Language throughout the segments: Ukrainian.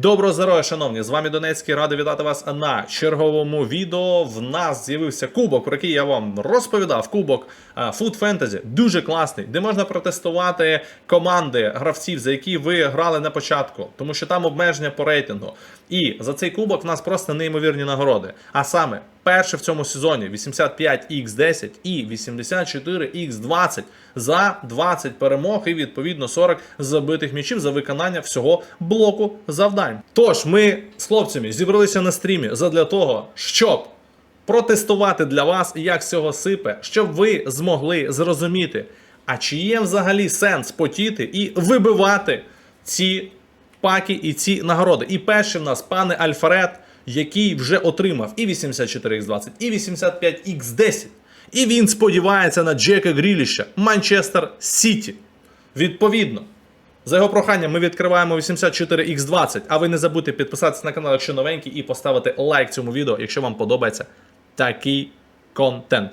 Доброго здоров'я, шановні! З вами Донецький. Радий вітати вас на черговому відео. В нас з'явився кубок, про який я вам розповідав. Кубок а, Food Fantasy. Дуже класний, де можна протестувати команди гравців, за які ви грали на початку, тому що там обмеження по рейтингу. І за цей кубок в нас просто неймовірні нагороди. А саме, перше в цьому сезоні 85x10 і 84x20 за 20 перемог і відповідно 40 забитих м'ячів за виконання всього блоку завдань. Тож ми з хлопцями зібралися на стрімі задля того, щоб протестувати для вас, як цього сипе, щоб ви змогли зрозуміти, а чи є взагалі сенс потіти і вибивати ці паки і ці нагороди. І перший в нас пане Альфред, який вже отримав і 84x20, і 85x10. І він сподівається на Джека Гріліша, Манчестер Сіті. Відповідно, за його проханням ми відкриваємо 84x20. А ви не забудьте підписатися на канал, якщо новенький, і поставити лайк цьому відео, якщо вам подобається такий контент.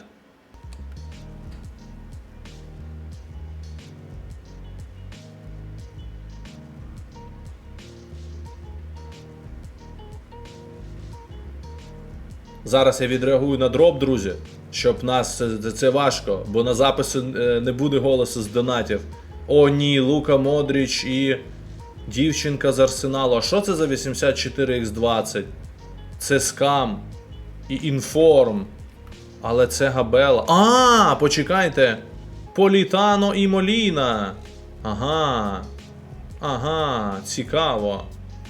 Зараз я відреагую на дроп, друзі, щоб нас це, це важко, бо на запису е, не буде голосу з донатів. О, ні, Лука Модріч і дівчинка з Арсеналу. А що це за 84x20? Це скам і інформ. Але це Габела. А, почекайте. Політано і Моліна. Ага. Ага, цікаво.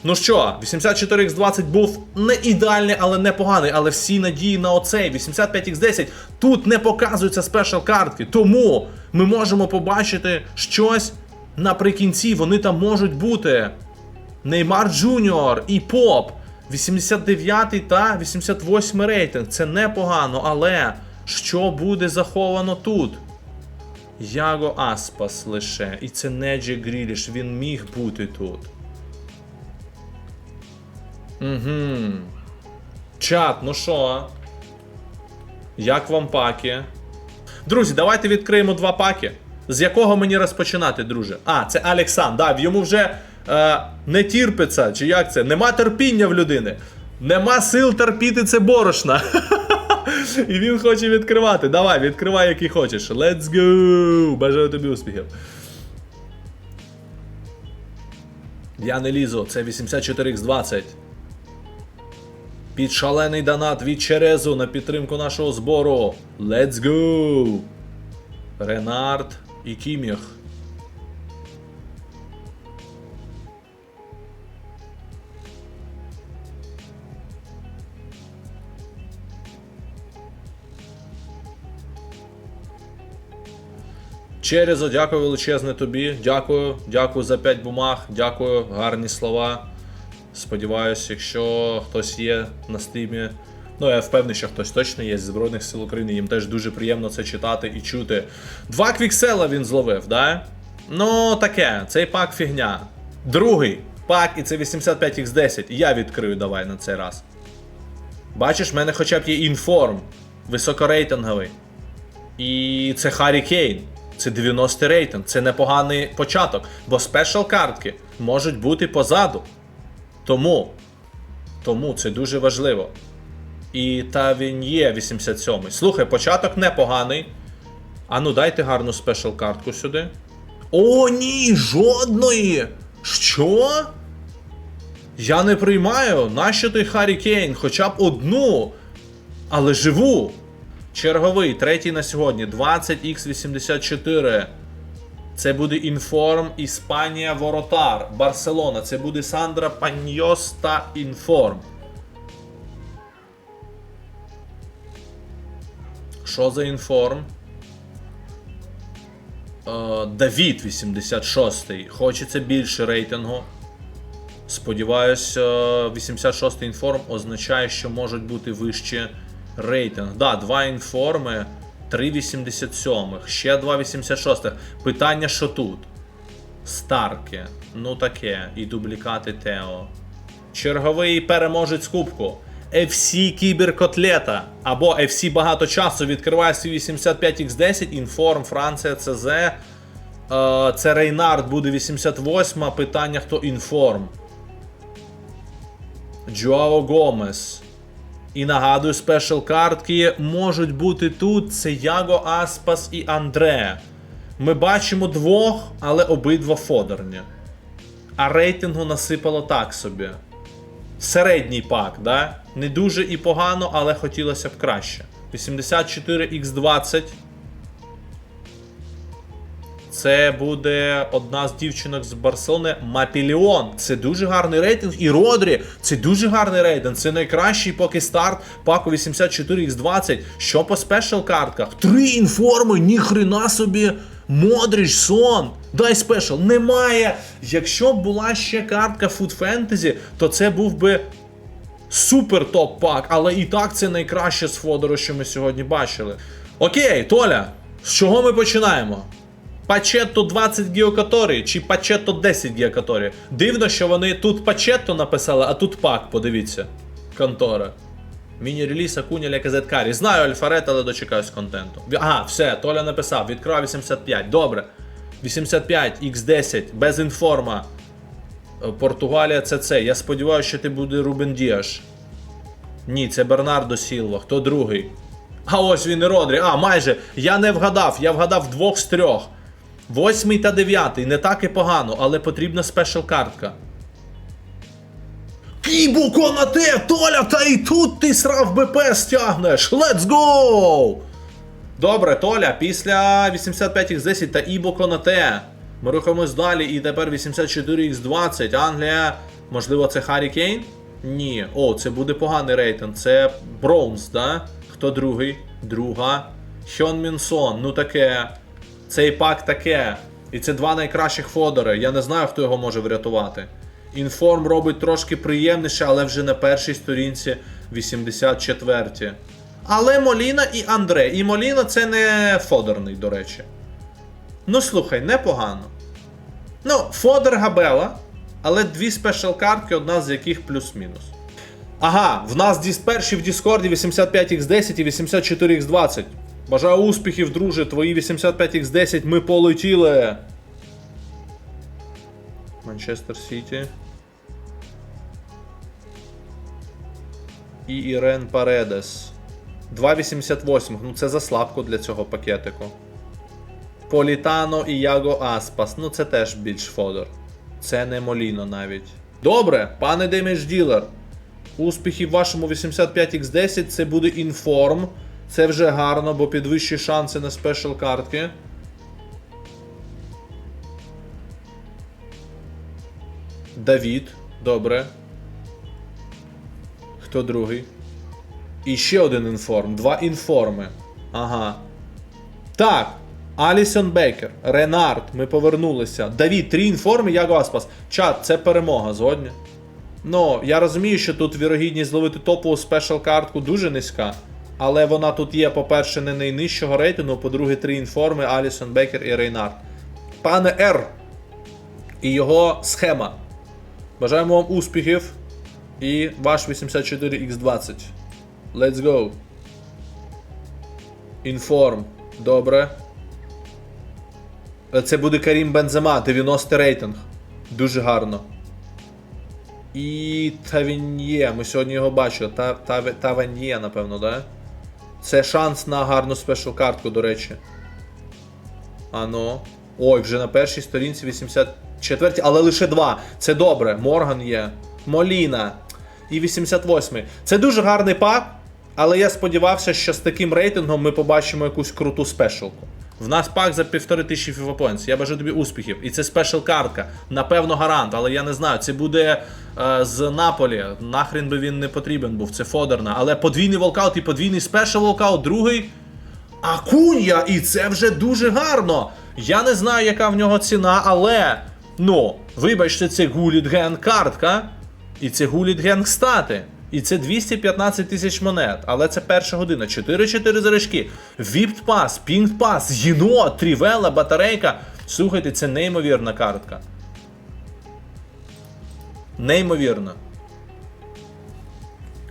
Ну що, 84x20 був не ідеальний, але непоганий. Але всі надії на оцей 85x10 тут не показуються спешл картки. Тому ми можемо побачити щось наприкінці. Вони там можуть бути. Неймар Джуніор і Поп. 89 та 88 рейтинг. Це непогано, але що буде заховано тут? Яго Аспас лише. І це не Джі Гріліш. Він міг бути тут. Угу. Чат, ну що? Як вам паки? Друзі, давайте відкриємо два паки. З якого мені розпочинати, друже? А, це Олександр. Да, йому вже е, не терпиться, чи як це? Нема терпіння в людини. Нема сил терпіти це борошна. І він хоче відкривати. Давай, відкривай, який хочеш. Let's go! Бажаю тобі успіхів. Я не лізу, це 84x20. Під шалений донат від Черезу на підтримку нашого збору. Let's go! Ренард і Кіміх. Черезо, дякую величезне тобі. Дякую, дякую за 5 бумаг, дякую, гарні слова. Сподіваюсь, якщо хтось є на стрімі. Ну, я впевнений, що хтось точно є з Збройних сил України, їм теж дуже приємно це читати і чути. Два квіксела він зловив, да? Ну, таке, цей пак фігня. Другий пак, і це 85x10. Я відкрию давай на цей раз. Бачиш, в мене хоча б є інформ, високорейтинговий. І це Харі Кейн. Це 90 рейтинг, це непоганий початок, бо спешл картки можуть бути позаду. Тому, тому це дуже важливо. І та він є 87 Слухай, початок непоганий. А ну дайте гарну спешл картку сюди. О, ні, жодної! Що? Я не приймаю. Нащо той Харі Кейн? Хоча б одну. Але живу. Черговий, третій на сьогодні. 20х84. Це буде Інформ, Іспанія, Воротар, Барселона. Це буде Сандра Паньос та Інформ. Що за інформ? Е, Давід 86. Хочеться більше рейтингу. Сподіваюсь, 86 інформ означає, що можуть бути вищі рейтинг. Да, два інформи, 3,87. Ще 2,86. Питання, що тут? Старки. Ну таке. І дублікати Тео. Черговий переможець кубку. FC Кіберкотлета або FC багато часу відкриває свій 85x10, Інформ, Франція, ЦЗ. Е, Це Рейнард буде 88. Питання, хто інформ. Джоао Гомес. І нагадую, спешл картки можуть бути тут. Це Яго Аспас і Андре. Ми бачимо двох, але обидва фодерні. А рейтингу насипало так собі. Середній пак, да? Не дуже і погано, але хотілося б краще. 84x20. Це буде одна з дівчинок з Барселони Мапіліон. Це дуже гарний рейтинг. І Родрі, це дуже гарний рейтинг. Це найкращий поки старт паку 84x20. Що по спешл картках? Три інформи, ніхрена собі. Модріч, сон. Дай спешл. Немає. Якщо б була ще картка Food Fantasy, то це був би супер топ пак, але і так це найкраще з Фодору, що ми сьогодні бачили. Окей, Толя, з чого ми починаємо? Пачетто 20 геокаторій чи Пачетто 10 геокаторій? Дивно, що вони тут Пачетто написали, а тут пак, подивіться. Контора. Міні-реліз Акуня Ляказет Карі. Знаю Альфарет, але дочекаюсь контенту. Ага, все, Толя написав. Відкрав 85. Добре. 85, X10, без інформа. Е, Португалія це це. Я сподіваюся, що ти буде Рубен Діаш. Ні, це Бернардо Сілва. Хто другий? А ось він і Родрі. А, майже. Я не вгадав, я вгадав двох з трьох. Восьмий та дев'ятий. Не так і погано, але потрібна спешл картка. Кібу Конате! Толя, та і тут ти срав БП стягнеш! Let's go! Добре, Толя, після 85x10 та Ібо Конате. Ми рухаємось далі, і тепер 84x20. Англія. Можливо, це Харі Кейн? Ні. О, це буде поганий рейтинг. Це Броунс, да? Хто другий? Друга. Хьон Мінсон, ну таке. Цей пак таке. І це два найкращих фодори. Я не знаю, хто його може врятувати. Інформ робить трошки приємніше, але вже на першій сторінці 84. Але Моліна і Андре. І Моліна це не фодерний, до речі. Ну слухай, непогано. Ну, Фодер Габела, але дві спешл картки, одна з яких плюс-мінус. Ага, в нас діс перші в Діскорді 85x10 і 84x20. Бажаю успіхів, друже, твої 85x10 ми полетіли. Манчестер Сіті. І Ірен Паредес. 2,88. Ну це заслабко для цього пакетику. Політано і Яго Аспас. Ну це теж більш фодор. Це не Моліно навіть. Добре, пане Демідж Ділер. Успіхів вашому 85x10 це буде інформ. Це вже гарно, бо підвищує шанси на спешл картки. Давід. Добре. Хто другий? І ще один інформ. Два інформи. Ага. Так. Алісон Бейкер, Ренард, ми повернулися. Давід, три інформи, Яго Аспас. Чат, це перемога, згодні. Ну, я розумію, що тут вірогідність зловити топову спешл картку дуже низька. Але вона тут є, по-перше, не найнижчого рейтингу, по-друге, три інформи, Алісон Бекер і Рейнард. Пане Р. І його схема. Бажаємо вам успіхів. І ваш 84x20. Let's go. Інформ. Добре. Це буде Карім Бензема, 90 рейтинг. Дуже гарно. І Тавін'є. Ми сьогодні його бачили. Та, та, Тавін'є, напевно, да? Це шанс на гарну спешл картку, до речі. Ано. Ой, вже на першій сторінці 84, але лише два. Це добре. Морган є. Моліна. І 88. Це дуже гарний пак, але я сподівався, що з таким рейтингом ми побачимо якусь круту спешалку. В нас пак за півтори тисячі Points. Я бажаю тобі успіхів. І це спешл картка. Напевно, гарант, але я не знаю. Це буде е, з Наполі. Нахрен би він не потрібен був. Це фодерна. Але подвійний волкаут і подвійний спешл волкаут, другий. Акунья, і це вже дуже гарно. Я не знаю, яка в нього ціна, але. Ну, вибачте, це Гулітген картка. І це Гулітген стати. І це 215 тисяч монет. Але це перша година. 4-4 зарежки. Віпт пас, пінг пас, єнот, трівела, батарейка. Слухайте, це неймовірна картка. Неймовірно.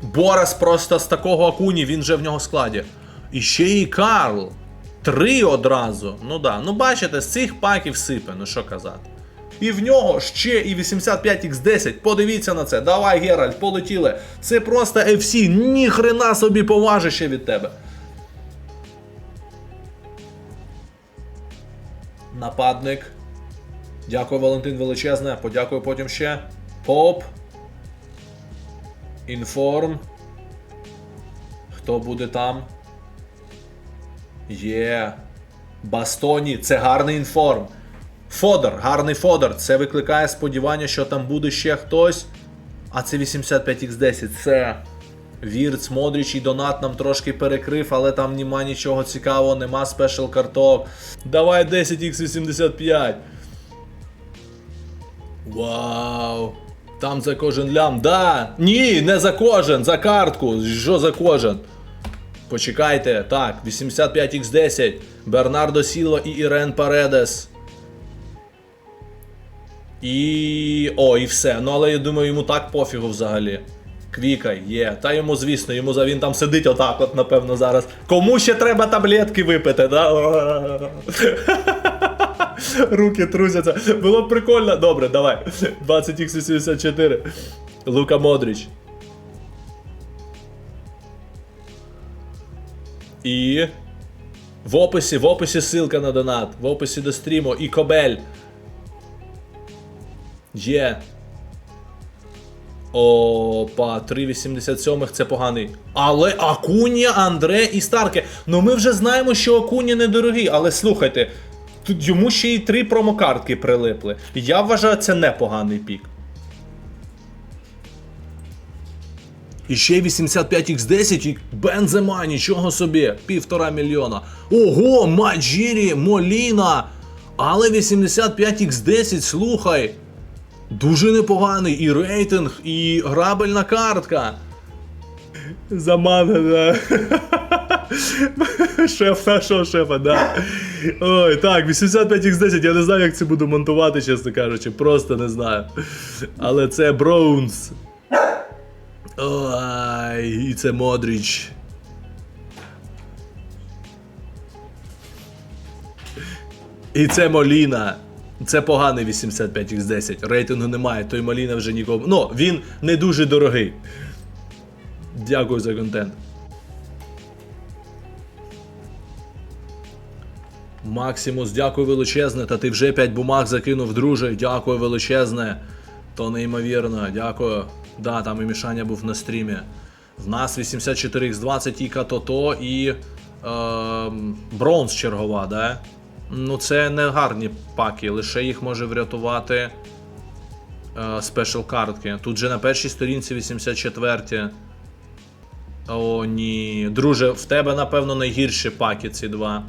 Борас просто з такого акуні, він же в нього складі. І ще і Карл. Три одразу. Ну да. Ну бачите, з цих паків сипе, ну що казати. І в нього ще і 85X10. Подивіться на це. Давай, Геральт, полетіли. Це просто FC. Ніхрена собі поважище від тебе. Нападник. Дякую, Валентин величезне. Подякую потім ще. Поп. Інформ. Хто буде там? Є. Бастоні, це гарний інформ. Фодор, гарний Фодор. Це викликає сподівання, що там буде ще хтось. А це 85X10. Це. Вірц, Модріч і Донат нам трошки перекрив, але там нема нічого цікавого, нема спешл карток. Давай 10X85. Вау! Там за кожен лям. Да! Ні, не за кожен, за картку. Що за кожен? Почекайте. Так, 85X10. Бернардо Сілва і Ірен Паредес. І. О, і все. Ну але я думаю, йому так пофігу взагалі. Квіка, є. Та йому, звісно, йому за він там сидить отак, от, напевно, зараз. Кому ще треба таблетки випити, да? Руки трусяться. Було б прикольно. Добре, давай. 20x84. Лука Модріч. І. В описі, в описі ссылка на донат. В описі до стріму. І Кобель. Є. Опа, 3,87 це поганий. Але Акунія, Андре і Старке. Ну ми вже знаємо, що Акуні недорогий, але слухайте, йому ще й три промокартки прилипли. Я вважаю, це непоганий пік. І ще 85x10 і Бензема, нічого собі, півтора мільйона. Ого, Маджірі, Моліна. Але 85x10, слухай. Дуже непоганий і рейтинг, і грабельна картка. Замана, да. Шеф нашого шефа, да. Ой, так, 85x10, я не знаю, як це буду монтувати, чесно кажучи. Просто не знаю. Але це Броунс. Ой, і це Модріч. І це Моліна. Це поганий 85x10. Рейтингу немає, той Моліна вже нікому. Ну, він не дуже дорогий. Дякую за контент. Максимус, дякую величезне. Та ти вже 5 бумаг закинув, друже. Дякую величезне. То неймовірно, дякую. Да, там і Мішаня був на стрімі. В нас 84x20 і Катото і е, бронз чергова, да? Ну, це не гарні паки, лише їх може врятувати е, спешл картки. Тут же на першій сторінці 84. О, ні. Друже, в тебе, напевно, найгірші паки ці два.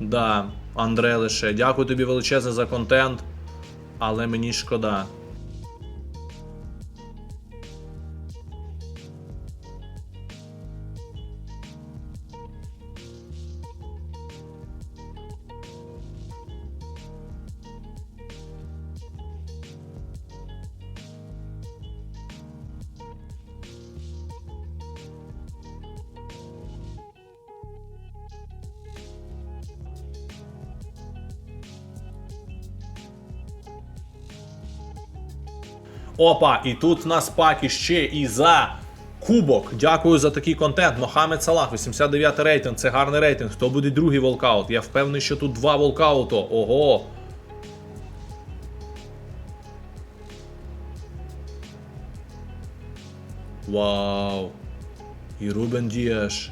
Да, Андре лише. Дякую тобі величезне за контент. Але мені шкода. Опа, і тут в нас паки ще і за кубок. Дякую за такий контент. Мохамед Салах, 89 рейтинг. Це гарний рейтинг. Хто буде другий волкаут? Я впевнений, що тут два волкауту. Ого. Вау. І Рубен Діаш.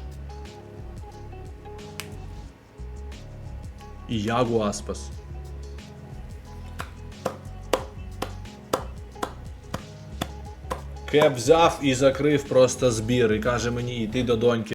І Ягу Аспас. Кеп взяв і закрив просто збір. І каже мені, йди до доньки.